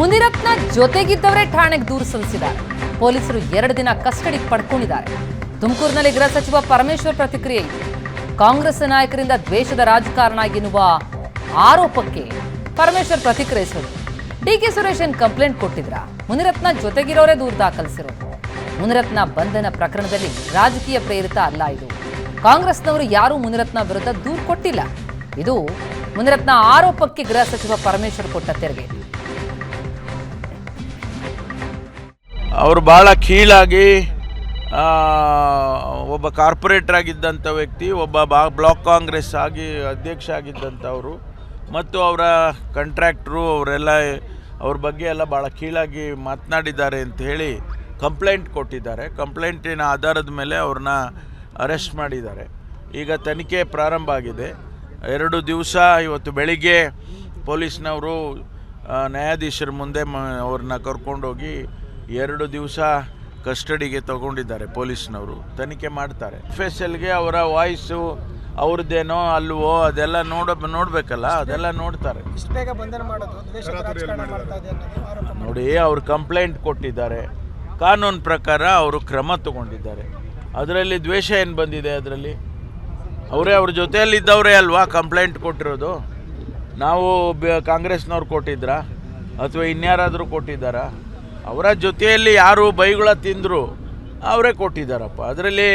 ಮುನಿರತ್ನ ಜೊತೆಗಿದ್ದವರೇ ಠಾಣೆಗೆ ದೂರು ಸಲ್ಲಿಸಿದ್ದಾರೆ ಪೊಲೀಸರು ಎರಡು ದಿನ ಕಸ್ಟಡಿಗೆ ಪಡ್ಕೊಂಡಿದ್ದಾರೆ. ತುಮಕೂರಿನಲ್ಲಿ ಗೃಹ ಸಚಿವ ಪರಮೇಶ್ವರ್ ಪ್ರತಿಕ್ರಿಯೆ ಕಾಂಗ್ರೆಸ್ ನಾಯಕರಿಂದ ದ್ವೇಷದ ರಾಜಕಾರಣ ಎನ್ನುವ ಆರೋಪಕ್ಕೆ ಪರಮೇಶ್ವರ್ ಪ್ರತಿಕ್ರಿಯಿಸಿದರು. ಡಿಕೆ ಸುರೇಶ್ ಏನ್ ಕಂಪ್ಲೇಂಟ್ ಕೊಟ್ಟಿದ್ರ? ಮುನಿರತ್ನ ಜೊತೆಗಿರೋರೇ ದೂರು ದಾಖಲಿಸಿರೋದು. ಮುನಿರತ್ನ ಬಂಧನ ಪ್ರಕರಣದಲ್ಲಿ ರಾಜಕೀಯ ಪ್ರೇರಿತ ಅಲ್ಲ ಇದು. ಕಾಂಗ್ರೆಸ್ನವರು ಯಾರೂ ಮುನಿರತ್ನ ವಿರುದ್ಧ ದೂರು ಕೊಟ್ಟಿಲ್ಲ. ಇದು ಮುನಿರತ್ನ ಆರೋಪಕ್ಕೆ ಗೃಹ ಸಚಿವ ಪರಮೇಶ್ವರ್ ಕೊಟ್ಟ ತೆರಿಗೆ. ಅವರು ಭಾಳ ಕೀಳಾಗಿ ಒಬ್ಬ ಕಾರ್ಪೊರೇಟರ್ ಆಗಿದ್ದಂಥ ವ್ಯಕ್ತಿ, ಒಬ್ಬ ಬಾ, ಬ್ಲಾಕ್ ಕಾಂಗ್ರೆಸ್ ಆಗಿ ಅಧ್ಯಕ್ಷ ಆಗಿದ್ದಂಥವರು ಮತ್ತು ಅವರ ಕಂಟ್ರಾಕ್ಟ್ರು ಅವರೆಲ್ಲ, ಅವ್ರ ಬಗ್ಗೆ ಎಲ್ಲ ಭಾಳ ಕೀಳಾಗಿ ಮಾತನಾಡಿದ್ದಾರೆ ಅಂತ ಹೇಳಿ ಕಂಪ್ಲೇಂಟ್ ಕೊಟ್ಟಿದ್ದಾರೆ. ಕಂಪ್ಲೇಂಟಿನ ಆಧಾರದ ಮೇಲೆ ಅವ್ರನ್ನ ಅರೆಸ್ಟ್ ಮಾಡಿದ್ದಾರೆ. ಈಗ ತನಿಖೆ ಪ್ರಾರಂಭ ಆಗಿದೆ. ಎರಡು ದಿವಸ ಇವತ್ತು ಬೆಳಿಗ್ಗೆ ಪೊಲೀಸ್ನವರು ನ್ಯಾಯಾಧೀಶರ ಮುಂದೆ ಮ, ಅವ್ರನ್ನ ಕರ್ಕೊಂಡೋಗಿ ಎರಡು ದಿವಸ ಕಸ್ಟಡಿಗೆ ತಗೊಂಡಿದ್ದಾರೆ ಪೊಲೀಸ್ನವರು. ತನಿಖೆ ಮಾಡ್ತಾರೆ. ಎಫ್ ಎಸ್ ಎಲ್ಗೆ ಅವರ ವಾಯ್ಸು ಅವ್ರದ್ದೇನೋ ಅಲ್ವೋ ಅದೆಲ್ಲ ನೋಡ ನೋಡಬೇಕಲ್ಲ ಅದೆಲ್ಲ ನೋಡ್ತಾರೆ. ನೋಡಿ ಅವರು ಕಂಪ್ಲೇಂಟ್ ಕೊಟ್ಟಿದ್ದಾರೆ. ಕಾನೂನು ಪ್ರಕಾರ ಅವರು ಕ್ರಮ ತಗೊಂಡಿದ್ದಾರೆ. ಅದರಲ್ಲಿ ದ್ವೇಷ ಏನು ಬಂದಿದೆ ಅದರಲ್ಲಿ? ಅವರೇ ಅವ್ರ ಜೊತೆಯಲ್ಲಿದ್ದವರೇ ಅಲ್ವಾ ಕಂಪ್ಲೇಂಟ್ ಕೊಟ್ಟಿರೋದು? ನಾವು ಬ- ಕಾಂಗ್ರೆಸ್ನವ್ರು ಕೊಟ್ಟಿದ್ರಾ? ಅಥವಾ ಇನ್ಯಾರಾದರೂ ಕೊಟ್ಟಿದ್ದಾರಾ? ಅವರ ಜೊತೆಯಲ್ಲಿ ಯಾರು ಬೈಗುಳ ತಿಂದರು ಅವರೇ ಕೊಟ್ಟಿದ್ದಾರಪ್ಪ. ಅದರಲ್ಲಿ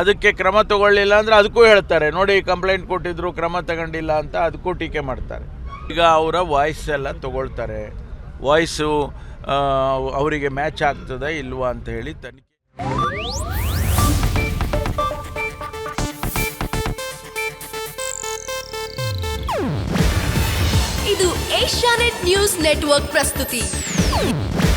ಅದಕ್ಕೆ ಕ್ರಮ ತಗೊಳ್ಳಿಲ್ಲ ಅಂದರೆ ಅದಕ್ಕೂ ಹೇಳ್ತಾರೆ, ನೋಡಿ, ಕಂಪ್ಲೇಂಟ್ ಕೊಟ್ಟಿದ್ರು, ಕ್ರಮ ತಗೊಂಡಿಲ್ಲ ಅಂತ ಅದಕ್ಕೂ ಟೀಕೆ ಮಾಡ್ತಾರೆ. ಈಗ ಅವರ ವಾಯ್ಸ್ ಎಲ್ಲ ತಗೊಳ್ತಾರೆ. ವಾಯ್ಸು ಅವರಿಗೆ ಮ್ಯಾಚ್ ಆಗ್ತದ ಇಲ್ವಾ ಅಂತ ಹೇಳಿ ತನಿಖೆ ಇದು ಏಷ್ಯಾನೆಟ್ ನ್ಯೂಸ್ ನೆಟ್ವರ್ಕ್ ಪ್ರಸ್ತುತಿ.